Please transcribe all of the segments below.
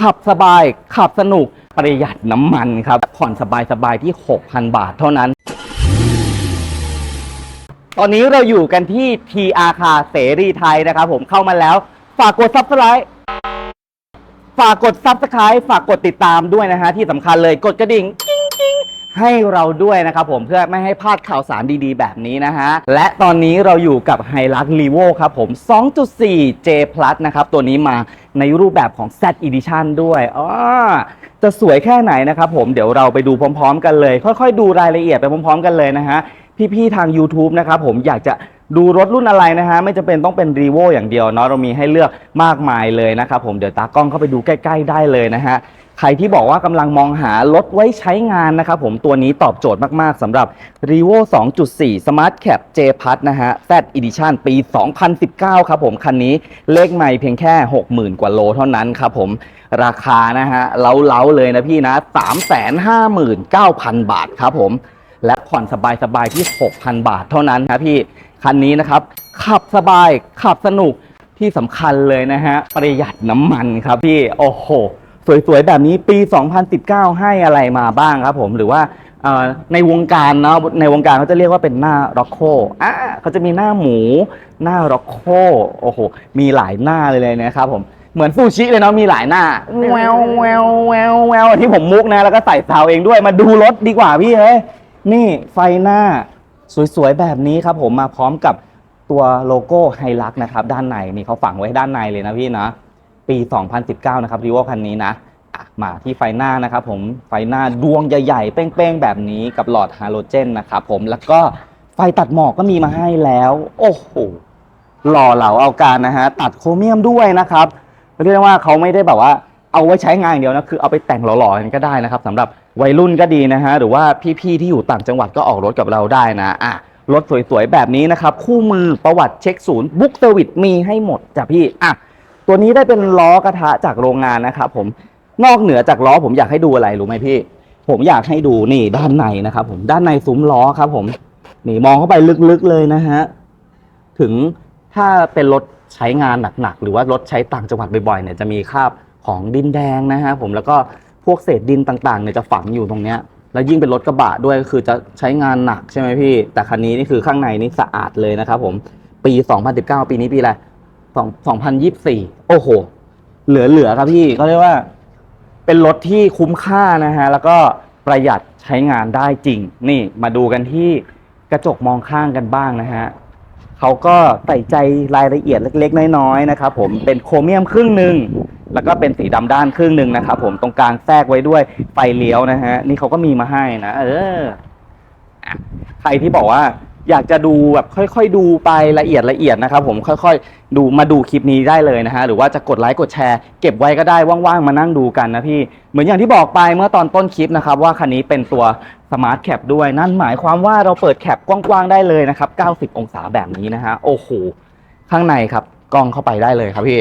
ขับสบาย ขับสนุก ประหยัดน้ำมันครับ ผ่อนสบายสบายที่ 6,000 บาทเท่านั้น ตอนนี้เราอยู่กันที่ TR คาเสรีไทยนะครับผมเข้ามาแล้ว ฝากกด subscribe ฝากกด subscribe ฝากกดติดตามด้วยนะฮะที่สำคัญเลยกดกระดิ่ง ให้เราด้วยนะครับผมเพื่อไม่ให้พลาดข่าวสารดีๆ แบบนี้นะฮะ และตอนนี้เราอยู่กับ h i l u x l e v o ครับผม 2.4 J Plus นะครับ ตัวนี้มาในรูปแบบของ Z Edition ด้วยอ๋อจะสวยแค่ไหนนะครับผมเดี๋ยวเราไปดูพร้อม ๆ กันเลย ค่อย ๆ ดูรายละเอียดไปพร้อม ๆ กันเลยนะฮะพี่ๆทาง YouTube นะครับผมอยากจะ ดูรถรุ่นอะไรนะฮะไม่จำเป็นต้องเป็น r ีโวอย่างเดียวเนาะเรามีให้เลือกมากมายเลยนะครับผมเดี๋ยวตากล้องเข้าไปดูใกล้ ๆ ได้เลยนะฮะใครที่บอกว่ากำลังมองหารถไว้ใช้งานนะครับผมตัวนี้ตอบโจทย์มาก ๆสำหรับ r e v o 2.4 Smart Cap J Plus นะฮะ Z Edition ปี 2019 ครับผม คันนี้เลขใหม่เพียงแค่ 60,000 กว่าโลเท่านั้นครับผมราคานะฮะ เล้า ๆ เลยนะพี่นะ 359,000 บาทครับผม และผ่อนสบาย ๆ ที่ 6,000 บาทเท่านั้นครับพี่ คันนี้นะครับ ขับสบายขับสนุกที่สำคัญเลยนะฮะ ประหยัดน้ำมันครับพี่ โอ้โห สวยๆ แบบนี้ปี 2019 ให้อะไรมาบ้างครับผมหรือว่าในวงการเนาะในวงการเขาจะเรียกว่าเป็นหน้าร็อกโคอะเขาจะมีหน้าหมู หน้าร็อกโคโอ้โห มีหลายหน้าเลยเลยนะครับผมเหมือนซูชิเลยเนาะมีหลายหน้าแววแววแววแววที่ผมมุกนะ แล้วก็ใส่ซาวเองด้วยมาดูรถดีกว่าพี่เฮ้ยนี่ไฟหน้า สวยๆ แบบนี้ครับผมมาพร้อมกับตัวโลโก้ไฮลักนะครับ ด้านในนี่เขาฝังไว้ด้านในเลยนะพี่นะ ปี 2019 นะครับรีวอคันนี้นะมาที่ไฟหน้านะครับผมไฟหน้าดวงใหญ่ๆ เป้งๆ แบบนี้กับหลอดฮาโลเจนนะครับผมแล้วก็ไฟตัดหมอกก็มีมาให้แล้ว โอ้โหหล่อเหลาเอาการนะฮะตัดโครเมียมด้วยนะครับเรียกว่าเขาไม่ได้แบบว่าเอาไว้ใช้งานอย่างเดียวนะคือเอาไปแต่งหล่อๆกันก็ได้นะครับสำหรับ วัยรุ่นก็ดีนะฮะ หรือว่าพี่ๆที่อยู่ต่างจังหวัดก็ออกรถกับเราได้นะอะรถสวยๆ แบบนี้นะครับ คู่มือประวัติเช็คศูนย์บุ๊กเซอร์วิสมีให้หมดจ้ะพี่อะตัวนี้ได้เป็นล้อกระทะจากโรงงานนะครับผมนอกเหนือจากล้อผมอยากให้ดูอะไรรู้ไหมพี่ ผมอยากให้ดูนี่ด้านในนะครับผมด้านในซุ้มล้อครับผมนี่มองเข้าไปลึกๆเลยนะฮะถึงถ้าเป็นรถใช้งานหนักๆหรือว่ารถใช้ต่างจังหวัดบ่อยๆเนี่ยจะมีคราบของดินแดงนะฮะผมแล้วก็ วกเศษดินต่างๆเนี่ยจะฝังอยู่ตรงเนี้ย แล้วยิ่งเป็นรถกระบะด้วยก็คือจะใช้งานหนักใช่ไหมพี่ แต่คันนี้นี่คือข้างในนี่สะอาดเลยนะครับผมปี 2019 ปีนี้ปีอะไร2 2024 โอ้โห เหลือๆครับพี่ก็เรียกว่า เป็นรถที่คุ้มค่านะฮะ แล้วก็ประหยัดใช้งานได้จริง นี่มาดูกันที่กระจกมองข้างกันบ้างนะฮะเขาก็ใส่ใจรายละเอียดเล็ก ๆ น้อยๆนะครับผมเป็นโครเมียมครึ่งหนึ่ง แล้วก็เป็นสีดำด้านครึ่งหนึ่งนะครับผมตรงกลางแทรกไว้ด้วยไฟเลี้ยวนะฮะ นี่เขาก็มีมาให้นะเออใครที่บอกว่าอยากจะดูแบบค่อย ๆ ดูไปละเอียดละเอียดนะครับผมค่อย ๆ ดูมาดูคลิปนี้ได้เลยนะฮะหรือว่าจะกดไลค์กดแชร์เก็บไว้ก็ได้ว่างๆมานั่งดูกันนะพี่เหมือนอย่างที่บอกไปเมื่อตอนต้นคลิปนะครับว่าคันนี้เป็นตัวสมาร์ทแคปด้วยนั่นหมายความว่าเราเปิดแคปกว้างๆได้เลยนะครับ90 องศาแบบนี้นะฮะโอ้โหข้างในครับกล้องเข้าไปได้เลยครับพี่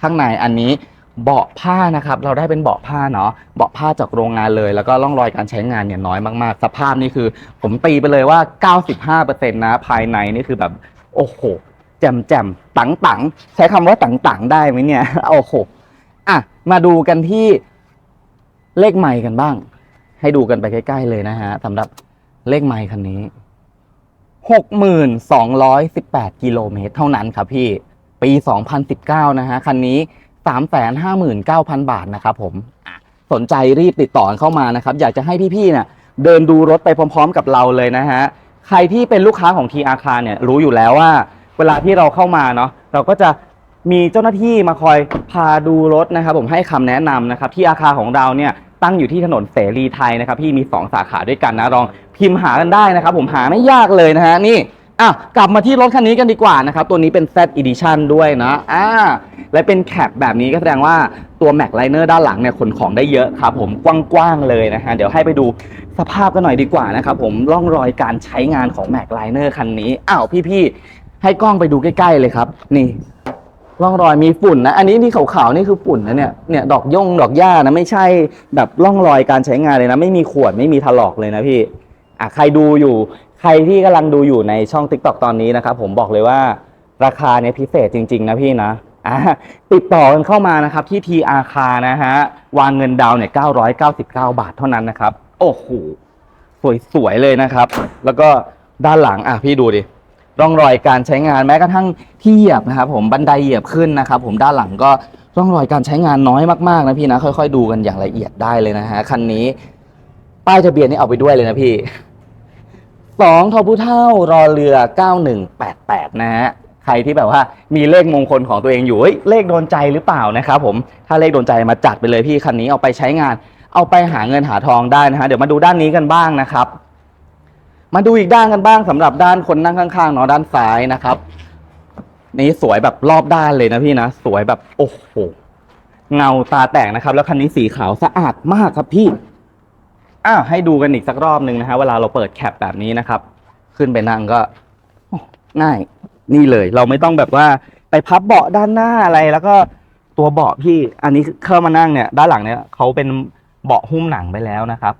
ข้างในอันนี้เบาะผ้านะครับ เราได้เป็นเบาะผ้าเนาะเบาะผ้าจากโรงงานเลย แล้วก็ร่องรอยการใช้งานเนี่ยน้อยมากๆ สภาพนี่คือ ผมตีไปเลยว่า 95%นะภายในนี่คือแบบโอ้โหแจ่มแจ่มตังตังใช้คำว่าตังตังได้ไหมเนี่ยโอ้โหอะมาดูกันที่เลขใหม่กันบ้าง ให้ดูกันไปใกล้ ๆ เลยนะฮะสำหรับเลขใหม่คันนี้ 6,218 กิโลเมตรเท่านั้นครับพี่ ปี 2019 นะฮะ คันนี้ 359,000 บาทนะครับผมอะสนใจรีบติดต่อเข้ามานะครับ อยากจะให้พี่ๆเนี่ยเดินดูรถไปพร้อม ๆ กับเราเลยนะฮะ ใครที่เป็นลูกค้าของ t ีอาคาเนี่ยรู้อยู่แล้วว่า เวลาที่เราเข้ามาเนาะเราก็จะมีเจ้าหน้าที่มาคอยพาดูรถนะครับ ผมให้คำแนะนำนะครับที่อาคาของเราเนี่ยตั้งอยู่ที่ถนนเสรีไทยนะครับพี่มี 2 สาขาด้วยกันนะลองพิมพ์หากันได้นะครับ ผมหาไม่ยากเลยนะฮะนี่ อะกลับมาที่รถคันนี้กันดีกว่านะครับ ตัวนี้เป็น Z Edition ด้วยนะอ่าและเป็นแคปแบบนี้ก็แสดงว่าตัว Mac Liner ด้านหลังเนี่ยขนของได้เยอะครับผมกว้างๆเลยนะฮะเดี๋ยวให้ไปดูสภาพกันหน่อยดีกว่านะครับผมร่องรอยการใช้งานของ Mac Liner คันนี้อ้าวพี่ๆให้กล้องไปดูใกล้ๆเลยครับ นี่ร่องรอยมีฝุ่นนะ อันนี้ที่ขาวๆนี่คือฝุ่นนะเนี่ยเนี่ยดอกย่งดอกหญ้านะไม่ใช่แบบร่องรอยการใช้งานเลยนะ ไม่มีขวดไม่มีถลอกเลยนะพี่อะใครดูอยู่ ใครที่กำลังดูอยู่ในช่อง t ิ k t o k ตอนนี้นะครับผมบอกเลยว่าราคาเนี่ยพิเศษจริง ๆ นะพี่นะติดต่อกันเข้ามานะครับที่ทีอาคานะฮะวางเงินดาวน์เนี่ย999 บาทเท่านั้นนะครับโอ้โหสวยๆเลยนะครับ แล้วก็ด้านหลังอะพี่ดูดิร่องรอยการใช้งานแม้กระทั่งที่เหยียบนะครับผมบันไดเหยียบขึ้นนะครับผมด้านหลังก็ร่องรอยการใช้งานน้อยมากๆนะพี่นะค่อยๆ ดูกันอย่างละเอียดได้เลยนะฮะคันนี้ป้ายทะเบียนนี่เอาไปด้วยเลยนะพี่ สองทอพุเท่ารอเรือ 9188 นะฮะ ใครที่แบบว่ามีเลขมงคลของตัวเองอยู่เฮ้ยเลขโดนใจหรือเปล่านะครับผม ถ้าเลขโดนใจมาจัดไปเลยพี่คันนี้เอาไปใช้งาน เอาไปหาเงินหาทองได้นะฮะ เดี๋ยวมาดูด้านนี้กันบ้างนะครับ มาดูอีกด้านกันบ้างสำหรับด้านคนนั่งข้างๆเนาะด้านซ้ายนะครับ นี่สวยแบบรอบด้านเลยนะพี่นะ สวยแบบโอ้โห เงาตาแตกนะครับ แล้วคันนี้สีขาวสะอาดมากครับพี่ อ้าวให้ดูกันอีกสักรอบหนึ่งนะฮะเวลาเราเปิดแคปแบบนี้นะครับ ขึ้นไปนั่งก็ง่าย นี่เลย เราไม่ต้องแบบว่าไปพับเบาะด้านหน้าอะไร แล้วก็ตัวเบาะพี่ อันนี้เข้ามานั่งเนี่ย ด้านหลังเนี่ยเขาเป็นเบาะหุ้มหนังไปแล้วนะครับ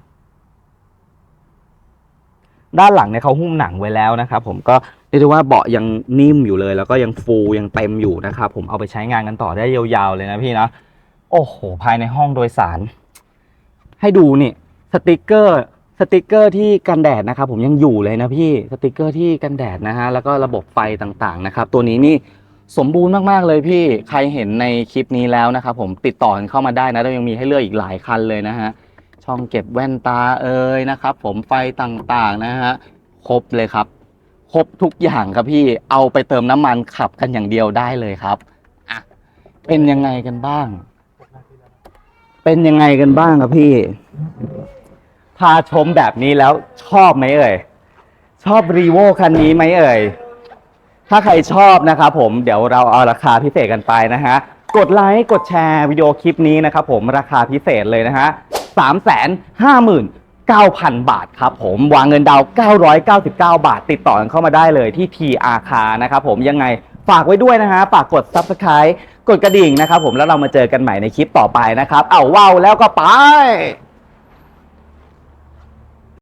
ด้านหลังเนี่ยเขาหุ้มหนังไว้แล้วนะครับ ผมก็เรียกได้ว่าเบาะยังนิ่มอยู่เลย แล้วก็ยังฟูยังเต็มอยู่นะครับ ผมเอาไปใช้งานกันต่อได้ยาวๆเลยนะพี่นะโอ้โหภายในห้องโดยสาร ให้ดูนี่ สติกเกอร์สติกเกอร์ที่กันแดดนะครับผมยังอยู่เลยนะพี่สติกเกอร์ที่กันแดดนะฮะแล้วก็ระบบไฟต่างๆนะครับตัวนี้นี่สมบูรณ์มากๆเลยพี่ใครเห็นในคลิปนี้แล้วนะครับผมติดต่อกันเข้ามาได้นะแล้วยังมีให้เลือกอีกหลายคันเลยนะฮะช่องเก็บแว่นตาเอ่ยนะครับผมไฟต่างๆนะฮะครบเลยครับ ครบทุกอย่างครับพี่เอาไปเติมน้ำมันขับกันอย่างเดียวได้เลยครับอะเป็นยังไงกันบ้าง เป็นยังไงกันบ้างครับพี่ พาชมแบบนี้แล้วชอบไหมเอ่ย ชอบรีโวคันนี้ไหมเอ่ย ถ้าใครชอบนะครับผมเดี๋ยวเราเอาราคาพิเศษกันไปนะฮะ กดไลค์กดแชร์วิดีโอคลิปนี้นะครับผมราคาพิเศษเลยนะฮะสามแสนห้าหมื่นเก้าพันบาทครับผมวางเงินดาวน์999 บาท ติดต่อกันเข้ามาได้เลยที่ TR คานะครับผมยังไงฝากไว้ด้วยนะฮะฝากกด Subscribe กดกระดิ่งนะครับผมแล้วเรามาเจอกันใหม่ในคลิปต่อไปนะครับ เอาว้าวแล้วก็ไป